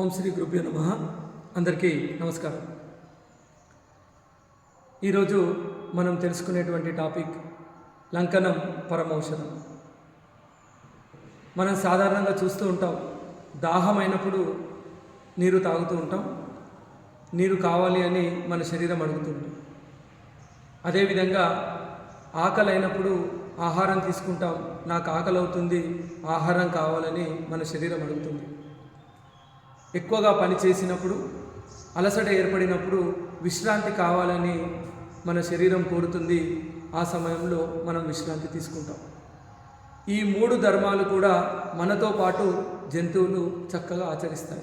ఓం శ్రీ గురుభ్యో నమ. అందరికీ నమస్కారం. ఈరోజు మనం తెలుసుకునేటువంటి టాపిక్ లంకనం పరమౌషధం. మనం సాధారణంగా చూస్తూ ఉంటాం దాహమైనప్పుడు నీరు తాగుతూ ఉంటాం నీరు కావాలి అని మన శరీరం అడుగుతుంది అదేవిధంగా ఆకలి అయినప్పుడు ఆహారం తీసుకుంటాం నాకు ఆకలి అవుతుంది ఆహారం కావాలని మన శరీరం అడుగుతుంది. ఎక్కువగా పని చేసినప్పుడు అలసట ఏర్పడినప్పుడు విశ్రాంతి కావాలని మన శరీరం కోరుతుంది ఆ సమయంలో మనం విశ్రాంతి తీసుకుంటాం. ఈ మూడు ధర్మాలు కూడా మనతో పాటు జంతువులు చక్కగా ఆచరిస్తాయి.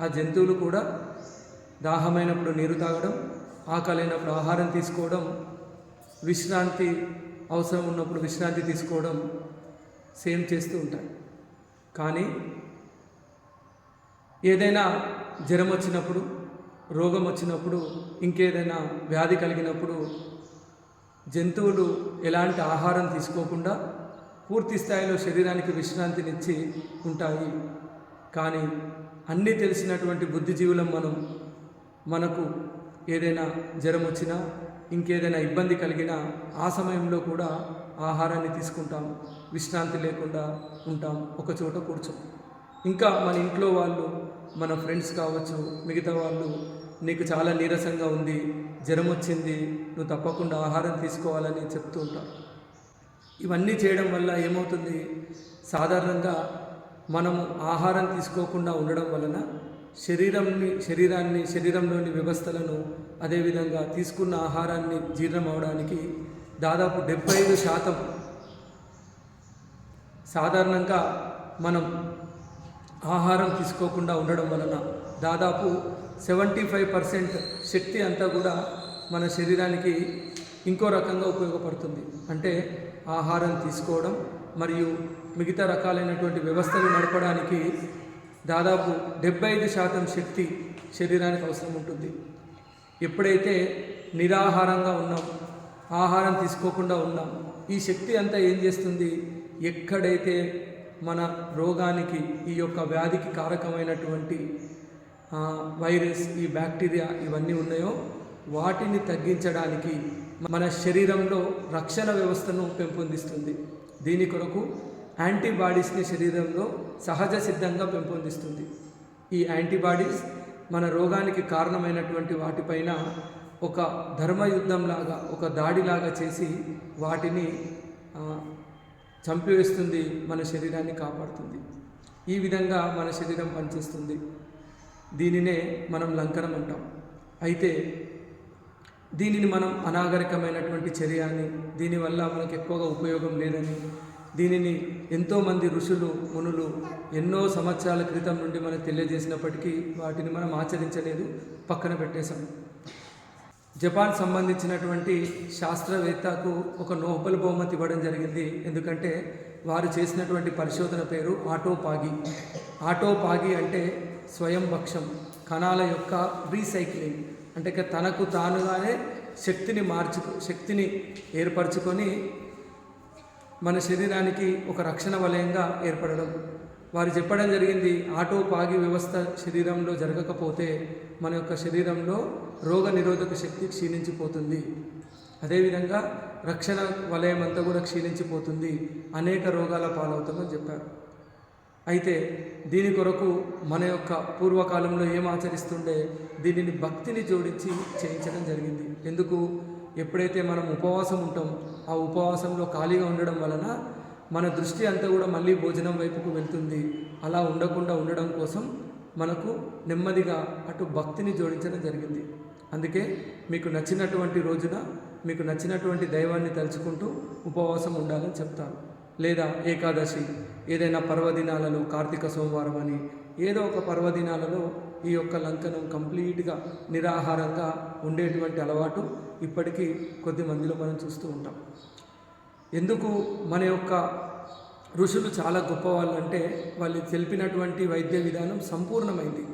ఆ జంతువులు కూడా దాహమైనప్పుడు నీరు తాగడం ఆకలైనప్పుడు ఆహారం తీసుకోవడం విశ్రాంతి అవసరం ఉన్నప్పుడు విశ్రాంతి తీసుకోవడం సేమ్ చేస్తూ ఉంటాయి. కానీ ఏదైనా జ్వరం వచ్చినప్పుడు రోగం వచ్చినప్పుడు ఇంకేదైనా వ్యాధి కలిగినప్పుడు జంతువులు ఎలాంటి ఆహారం తీసుకోకుండా పూర్తి స్థాయిలో శరీరానికి విశ్రాంతినిచ్చి ఉంటాయి. కానీ అన్నీ తెలిసినటువంటి బుద్ధిజీవులం మనం మనకు ఏదైనా జ్వరం వచ్చినా ఇంకేదైనా ఇబ్బంది కలిగినా ఆ సమయంలో కూడా ఆహారాన్ని తీసుకుంటాం. విశ్రాంతి లేకుండా ఉంటాం. ఒక చోట కూర్చోం. ఇంకా మన ఇంట్లో వాళ్ళు మన ఫ్రెండ్స్ కావచ్చు మిగతా వాళ్ళు నీకు చాలా నీరసంగా ఉంది జ్వరం వచ్చింది నువ్వు తప్పకుండా ఆహారం తీసుకోవాలని చెప్తూ ఉంటారు ఇవన్నీ చేయడం వల్ల ఏమవుతుంది? సాధారణంగా మనము ఆహారం తీసుకోకుండా ఉండడం వలన శరీరంని శరీరాన్ని శరీరంలోని వ్యవస్థలను అదేవిధంగా తీసుకున్న ఆహారాన్ని జీర్ణం అవడానికి దాదాపు డెబ్బై ఐదు శాతం సాధారణంగా మనం ఆహారం తీసుకోకుండా ఉండడం వలన దాదాపు సెవెంటీ ఫైవ్ పర్సెంట్ శక్తి అంతా కూడా మన శరీరానికి ఇంకో రకంగా ఉపయోగపడుతుంది. అంటే ఆహారం తీసుకోవడం మరియు మిగతా రకాలైనటువంటి వ్యవస్థలు నడపడానికి దాదాపు డెబ్బై ఐదు శాతం శక్తి శరీరానికి అవసరం ఉంటుంది. ఎప్పుడైతే నిరాహారంగా ఉన్నాం ఆహారం తీసుకోకుండా ఉన్నాం ఈ శక్తి అంతా ఏం చేస్తుంది? ఎక్కడైతే మన రోగానికి ఈ యొక్క వ్యాధికి కారకమైనటువంటి వైరస్ ఈ బ్యాక్టీరియా ఇవన్నీ ఉన్నాయో వాటిని తగ్గించడానికి మన శరీరంలో రక్షణ వ్యవస్థను పెంపొందిస్తుంది. దీని కొరకు యాంటీబాడీస్ని శరీరంలో సహజ సిద్ధంగా పెంపొందిస్తుంది. ఈ యాంటీబాడీస్ మన రోగానికి కారణమైనటువంటి వాటిపైన ఒక ధర్మయుద్ధంలాగా ఒక దాడిలాగా చేసి వాటిని చంపివేస్తుంది మన శరీరాన్ని కాపాడుతుంది. ఈ విధంగా మన శరీరం పనిచేస్తుంది. దీనినే మనం లంకనం అంటాం. అయితే దీనిని మనం అనాగరికమైనటువంటి చర్య అని దీనివల్ల మనకు ఎక్కువగా ఉపయోగం లేదని దీనిని ఎంతోమంది ఋషులు మునులు ఎన్నో సంవత్సరాల క్రితం నుండి మనకు తెలియజేసినప్పటికీ వాటిని మనం ఆచరించలేదు పక్కన పెట్టేశాము జపాన్ సంబంధించినటువంటి శాస్త్రవేత్తకు ఒక నోబెల్ బహుమతి ఇవ్వడం జరిగింది. ఎందుకంటే వారు చేసినటువంటి పరిశోధన పేరు ఆటోపాగి. ఆటోపాగి అంటే స్వయం భక్షం కణాల యొక్క రీసైక్లింగ్. అంటే తనకు తానుగానే శక్తిని మార్చు శక్తిని ఏర్పరచుకొని మన శరీరానికి ఒక రక్షణ వలయంగా ఏర్పడడం. వారు చెప్పడం జరిగింది ఆటో పాగి వ్యవస్థ శరీరంలో జరగకపోతే మన యొక్క శరీరంలో రోగ నిరోధక శక్తి క్షీణించిపోతుంది. అదేవిధంగా రక్షణ వలయం అంతా కూడా క్షీణించిపోతుంది. అనేక రోగాల పాలవుతామని చెప్పారు. అయితే దీని కొరకు మన యొక్క పూర్వకాలంలో ఏం ఆచరిస్తుండే దీనిని భక్తిని జోడించి చేయించడం జరిగింది. ఎందుకు? ఎప్పుడైతే మనం ఉపవాసం ఉంటాం ఆ ఉపవాసంలో ఖాళీగా ఉండడం వలన మన దృష్టి అంతా కూడా మళ్ళీ భోజనం వైపుకు వెళ్తుంది. అలా ఉండకుండా ఉండడం కోసం మనకు నెమ్మదిగా అటు భక్తిని జోడించడం జరిగింది. అందుకే మీకు నచ్చినటువంటి రోజున మీకు నచ్చినటువంటి దైవాన్ని తలుచుకుంటూ ఉపవాసం ఉండాలని చెప్తాను. లేదా ఏకాదశి ఏదైనా పర్వదినాలలో కార్తీక సోమవారం అని ఏదో ఒక పర్వదినాలలో ఈ యొక్క లంకనం కంప్లీట్గా నిరాహారంగా ఉండేటువంటి అలవాటు ఇప్పటికీ కొద్ది మందిలో మనం చూస్తూ ఉంటాం. ఎందుకు మన యొక్క ఋషులు చాలా గొప్పవాళ్ళు అంటే వాళ్ళు తెలిపినటువంటి వైద్య విధానం సంపూర్ణమైంది.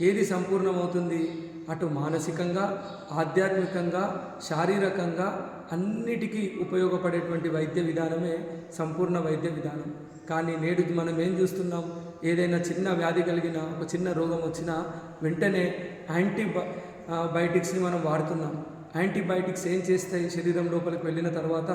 ఏది సంపూర్ణమవుతుంది? అటు మానసికంగా ఆధ్యాత్మికంగా శారీరకంగా అన్నిటికీ ఉపయోగపడేటువంటి వైద్య విధానమే సంపూర్ణ వైద్య విధానం. కానీ నేడు మనం ఏం చూస్తున్నాం? ఏదైనా చిన్న వ్యాధి కలిగిన ఒక చిన్న రోగం వచ్చినా వెంటనే యాంటీ బయోటిక్స్ని మనం వాడుతున్నాం. యాంటీబయాటిక్స్ ఏం చేస్తాయి శరీరం లోపలికి వెళ్ళిన తర్వాత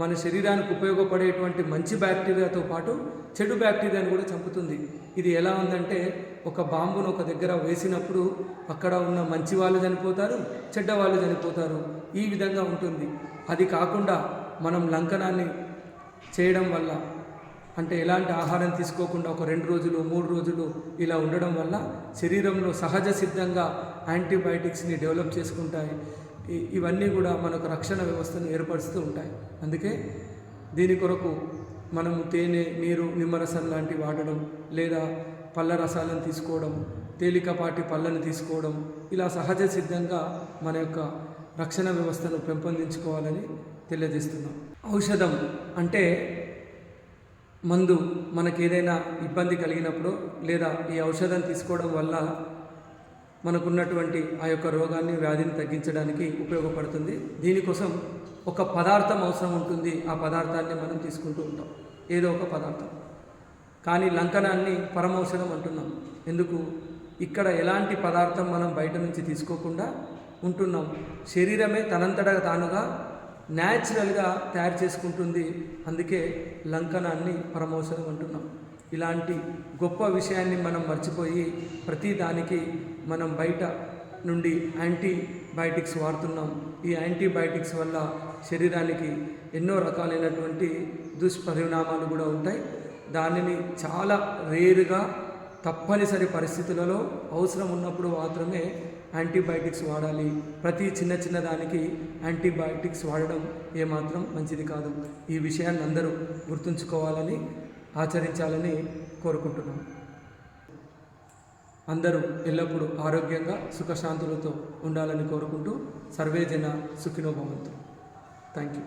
మన శరీరానికి ఉపయోగపడేటువంటి మంచి బ్యాక్టీరియాతో పాటు చెడు బ్యాక్టీరియాని కూడా చంపుతుంది. ఇది ఎలా ఉందంటే ఒక బాంబును ఒక దగ్గర వేసినప్పుడు అక్కడ ఉన్న మంచి వాళ్ళు చనిపోతారు చెడ్డ వాళ్ళు చనిపోతారు. ఈ విధంగా ఉంటుంది. అది కాకుండా మనం లంకనాన్ని చేయడం వల్ల అంటే ఎలాంటి ఆహారం తీసుకోకుండా ఒక రెండు రోజులు మూడు రోజులు ఇలా ఉండడం వల్ల శరీరంలో సహజ సిద్ధంగా యాంటీబయాటిక్స్ని డెవలప్ చేసుకుంటాయి. ఇవన్నీ కూడా మనకు రక్షణ వ్యవస్థను ఏర్పరుస్తూ ఉంటాయి. అందుకే దీని కొరకు మనము తేనె నీరు నిమ్మరసం లాంటివి వాడడం లేదా పళ్ళ రసాలను తీసుకోవడం తేలికపాటి పళ్ళను తీసుకోవడం ఇలా సహజ సిద్ధంగా మన యొక్క రక్షణ వ్యవస్థను పెంపొందించుకోవాలని తెలియజేస్తున్నాం. ఔషధం అంటే మందు మనకి ఏదైనా ఇబ్బంది కలిగినప్పుడు లేదా ఈ ఔషధం తీసుకోవడం వల్ల మనకున్నటువంటి ఆ యొక్క రోగాన్ని వ్యాధిని తగ్గించడానికి ఉపయోగపడుతుంది. దీనికోసం ఒక పదార్థం అవసరం ఉంటుంది. ఆ పదార్థాన్ని మనం తీసుకుంటూ ఉంటాం. ఏదో ఒక పదార్థం. కానీ లంకనాన్ని పరమౌషధం అంటున్నాం. ఎందుకు? ఇక్కడ ఎలాంటి పదార్థం మనం బయట నుంచి తీసుకోకుండా ఉంటున్నాం. శరీరమే తనంతట తానుగా న్యాచురల్గా తయారు చేసుకుంటుంది. అందుకే లంకనాన్ని పరమౌషధం అంటున్నాం. ఇలాంటి గొప్ప విషయాన్ని మనం మర్చిపోయి ప్రతి దానికి మనం బయట నుండి యాంటీబయాటిక్స్ వాడుతున్నాం. ఈ యాంటీబయాటిక్స్ వల్ల శరీరానికి ఎన్నో రకాలైనటువంటి దుష్పరిణామాలు కూడా ఉంటాయి. దానిని చాలా రేరుగా తప్పనిసరి పరిస్థితులలో అవసరం ఉన్నప్పుడు మాత్రమే యాంటీబయాటిక్స్ వాడాలి. ప్రతి చిన్న చిన్న దానికి యాంటీబయాటిక్స్ వాడడం ఏమాత్రం మంచిది కాదు. ఈ విషయాన్ని అందరూ గుర్తుంచుకోవాలని ఆచరించాలని కోరుకుంటున్నాను అందరూ ఎల్లప్పుడూ ఆరోగ్యంగా సుఖశాంతులతో ఉండాలని కోరుకుంటూ సర్వేజన సుఖినోభవంతు. Thank you